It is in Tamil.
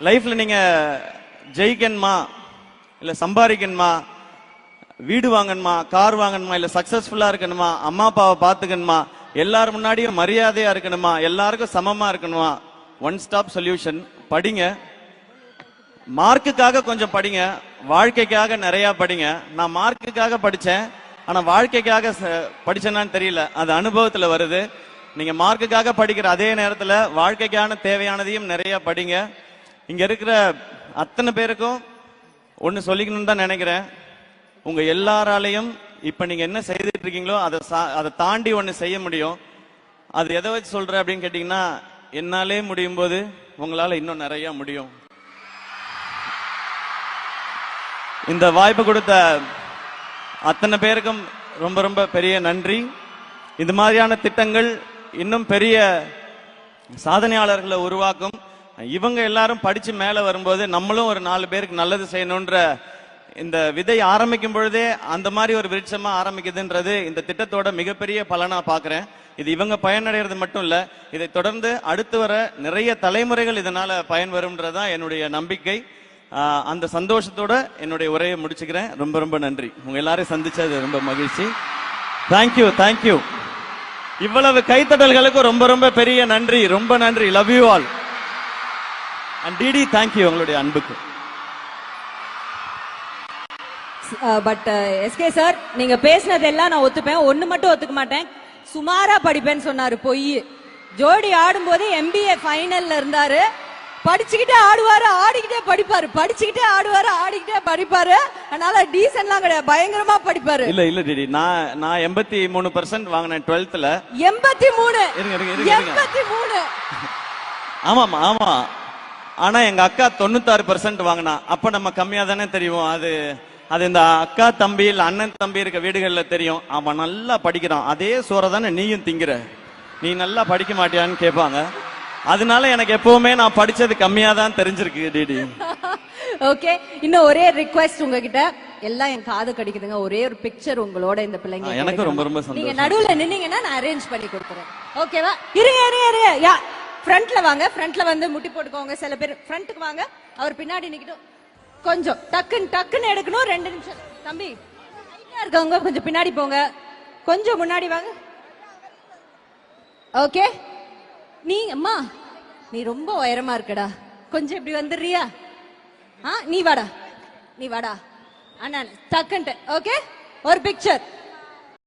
லைஃப்ல நீங்க ஜெயிக்கணுமா? இல்ல சம்பாதிக்கணுமா? வீடு வாங்கணுமா? கார் வாங்கணுமா? இல்ல சக்சஸ்ஃபுல்லா இருக்கணுமா? அம்மா அப்பாவை பாத்துக்கணுமா எல்லாரும் முன்னாடியும் மரியாதையா இருக்கணுமா? எல்லாருக்கும் சமமா இருக்கணுமா? ஒன் ஸ்டாப் சொல்யூஷன் படிங்க. மார்க்குக்காக கொஞ்சம் படிங்க. வாழ்க்கைக்காக நிறைய படிங்க. நான் மார்க்குக்காக படித்தேன் ஆனால் வாழ்க்கைக்காக ச- தெரியல. அது அனுபவத்தில் வருது. நீங்கள் மார்க்குக்காக படிக்கிற அதே நேரத்தில் வாழ்க்கைக்கான தேவையானதையும் நிறைய படிங்க. இங்க இருக்கிற அத்தனை பேருக்கும் ஒன்னு சொல்லிக்கணும்னு தான் நினைக்கிறேன். உங்க எல்லாராலையும் இப்ப நீங்க என்ன செய்துட்டு இருக்கீங்களோ அதை சா- அதை தாண்டி ஒன்னு செய்ய முடியும். அது எதை வச்சு சொல்ற அப்படின்னு கேட்டீங்கன்னா என்னாலே முடியும் போது உங்களால இன்னும் நிறைய முடியும். இந்த வாய்ப்பு கொடுத்த அத்தனை பேருக்கும் ரொம்ப ரொம்ப பெரிய நன்றி. இந்த மாதிரியான திட்டங்கள் இன்னும் பெரிய சாதனையாளர்களை உருவாக்கும். இவங்க எல்லாரும் படிச்சு மேல வரும்போது நம்மளும் ஒரு நாலு பேருக்கு நல்லது செய்யணும்ன்ற இந்த விதை ஆரம்பிக்கும் பொழுதே அந்த மாதிரி ஒரு விருட்சமா ஆரம்பிக்குதுன்றது இந்த திட்டத்தோட மிகப்பெரிய பலனா பாக்குறேன். இது இவங்க பயனடைறது மட்டும் இல்ல இதை தொடர்ந்து அடுத்து வர நிறைய தலைமுறைகள் இதனால பயன் வரும்ன்றதான் என்னுடைய நம்பிக்கை. அந்த சந்தோஷத்தோட என்னுடைய உரையை முடிச்சுக்கிறேன். ரொம்ப ரொம்ப நன்றி. உங்க எல்லாரையும் சந்திச்சது ரொம்ப மகிழ்ச்சி. தேங்க்யூ தேங்க்யூ இவ்வளவு கைத்தட்டல்களுக்கு ரொம்ப ரொம்ப பெரிய நன்றி. ரொம்ப நன்றி. Love you all and DD thank you உங்களுடைய அன்புக்கு. பட் எஸ்கே சார் நீங்க பேசினதெல்லாம் நான் ஒத்துப்பேன். ஒண்ணு மட்டும் ஒத்துக்க மாட்டேன். சுமாரா படிப்பேன்னு சொன்னாரு பொய். ஜோடி ஆடும்போது எம்பிஏ ஃபைனல்ல இருந்தாரு. படிச்சுக்கிட்டே ஆடுவாரு ஆடிக்கிட்டே படிப்பாரு. படிச்சுக்கிட்டே ஆடுவாரு ஆடிக்கிட்டே படிப்பாரு. அதனால டீசன்ட்லாம் கிடையாது. பயங்கரமா படிப்பாரு. இல்ல இல்ல டிடி நான் நான் எண்பத்தி மூணு பர்சன்ட் வாங்கினேன் டுவெல்த்ல எண்பத்தி மூணு. எண்பத்தி மூணு. ஆமாமா ஆமா. ஆனா எங்க அக்கா தொண்ணூத்தாறு பர்சன்ட் வாங்கினா. அப்ப நம்ம கம்மியா தானே தெரியும். அது அது இந்த அக்கா தம்பி இல்ல அண்ணன் தம்பி இருக்க வீடுகள்ல தெரியும். அவன் நல்லா படிக்கிறான். அதே சோறை தானே நீயும் திங்கிற. நீ நல்லா படிக்க மாட்டியான்னு கேட்பாங்க அதனால எனக்கு எப்பவுமே நான் படிச்சது கம்மியா தான் தெரிஞ்சிருக்கு டிடி. ஓகே இன்னும் ஒரே ரிக்வெஸ்ட் உங்ககிட்ட. எல்லாம் என் காது கடிக்குதுங்க. ஒரே ஒரு பிக்சர் உங்களோட இந்த பிள்ளைங்க ஆ, எனக்கும் ரொம்ப ரொம்ப கிடைக்கணும். நீங்க சந்தோஷம். நடுவுல நின்னீங்கன்னா நான் அரேஞ்ச் பண்ணி கொடுக்குறேன் ஓகேவா இருங்க இருங்க இருங்க. யா ஃப்ரண்ட்ல வாங்க. ஃப்ரண்ட்ல வந்து முட்டி போட்டுக்கோங்க. சில பேர் ஃப்ரண்ட்டுக்கு வாங்க. அவர் பின்னாடி நிக்கட்டும் கொஞ்சம் டக்குன்னு டக்குன்னு எடுக்கணும். ரெண்டு நிமிஷம். தம்பி இருக்கவங்க கொஞ்சம் பின்னாடி போங்க. கொஞ்சம் முன்னாடி வாங்க. ஓகே நீ அம்மா நீ ரொம்ப உயரமா இருக்கடா. கொஞ்சம் இப்படி வந்துடுறியா? ஆ நீ வாடா. நீ வாடா. அண்ணா டக்குன்ட்டு. ஓகே ஒரு பிக்சர்